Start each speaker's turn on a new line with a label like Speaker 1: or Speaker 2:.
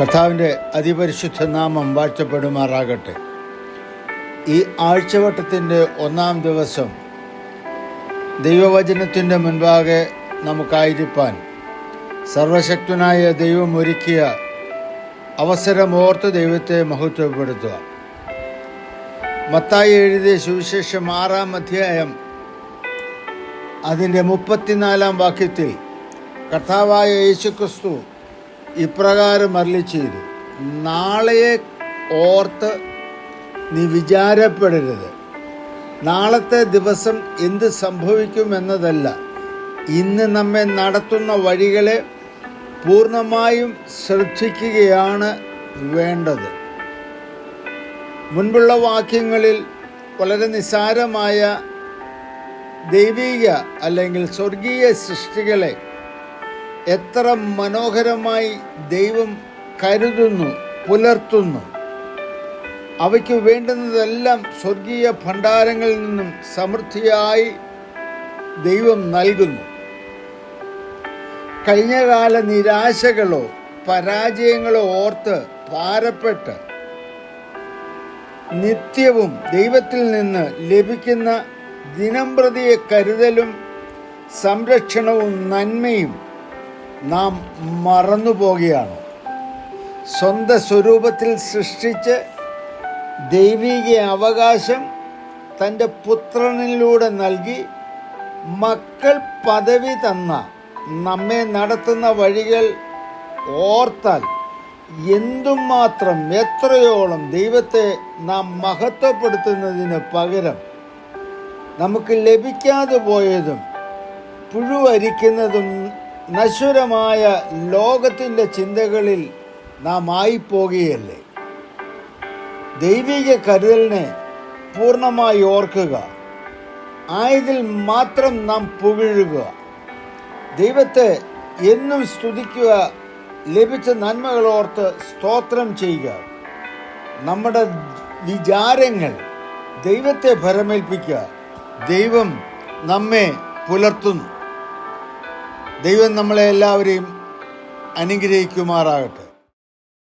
Speaker 1: കർത്താവിന്റെ അതിപരിശുദ്ധ നാമം വാഴ്ചപ്പെടുമാറാകട്ടെ ഈ ആഴ്ചവട്ടത്തിന്റെ ഒന്നാം ദിവസം ദൈവവചനത്തിന്റെ മുൻപാകെ നമുക്കായിരിക്കാൻ സർവശക്തനായ ദൈവം ഒരുക്കിയ അവസരമോർത്ത് ദൈവത്തെ മഹത്വപ്പെടുത്തുക. മത്തായി എഴുതിയ സുവിശേഷം ആറാം അധ്യായം അതിന്റെ മുപ്പത്തിനാലാം വാക്യത്തിൽ കർത്താവായ യേശുക്രിസ്തു ഇപ്രകാരം അരളി ചെയ്തു. നാളെയെ ഓർത്ത് നീ വിചാരപ്പെടരുത്. നാളത്തെ ദിവസം എന്ത് സംഭവിക്കുമെന്നതല്ല. ഇന്ന് നമ്മെ നടത്തുന്ന വഴികളെ പൂർണമായും ശ്രദ്ധിക്കുകയാണ് വേണ്ടത്. മുൻപുള്ള വാക്യങ്ങളിൽ വളരെ നിസാരമായ ദൈവിക അല്ലെങ്കിൽ സ്വർഗീയ സൃഷ്ടികളെ എത്ര മനോഹരമായി ദൈവം കരുതുന്നു പുലർത്തുന്നു. അവയ്ക്ക് വേണ്ടുന്നതെല്ലാം സ്വർഗീയ ഭണ്ഡാരങ്ങളിൽ നിന്നും സമൃദ്ധിയായി ദൈവം നൽകുന്നു. കഴിഞ്ഞകാല നിരാശകളോ പരാജയങ്ങളോ ഓർത്ത് ഭാരപ്പെട്ട് നിത്യവും ദൈവത്തിൽ നിന്ന് ലഭിക്കുന്ന ദിനംപ്രതിയെ കരുതലും സംരക്ഷണവും നന്മയും നാം മറന്നു മറന്നുപോകുകയാണ് സ്വന്തം സ്വരൂപത്തിൽ സൃഷ്ടിച്ച് ദൈവിക അവകാശം തന്റെ പുത്രനിലൂടെ നൽകി മക്കൾ പദവി തന്ന നമ്മെ നടത്തുന്ന വഴികൾ ഓർത്താൽ എന്തുമാത്രം എത്രയോളം ദൈവത്തെ നാം മഹത്വപ്പെടുത്തുന്നതിന് പകരം നമുക്ക് ലഭിക്കാതെ പോയതും പുഴുവരിക്കുന്നതും നശ്വരമായ ലോകത്തിന്റെ ചിന്തകളിൽ നാം ആയിപ്പോകുകയല്ലേ? ദൈവിക കരുതലിനെ പൂർണമായി ഓർക്കുക. ആയതിൽ മാത്രം നാം പുകഴുക. ദൈവത്തെ എന്നും സ്തുതിക്കുക ലഭിച്ച നന്മകളോർത്ത് സ്തോത്രം ചെയ്യുക. നമ്മുടെ വിചാരങ്ങൾ ദൈവത്തെ ഭരമേൽപ്പിക്കുക. ദൈവം നമ്മെ പുലർത്തുന്നു. ദൈവം നമ്മളെ എല്ലാവരെയും അനുഗ്രഹിക്കുമാറാകട്ടെ.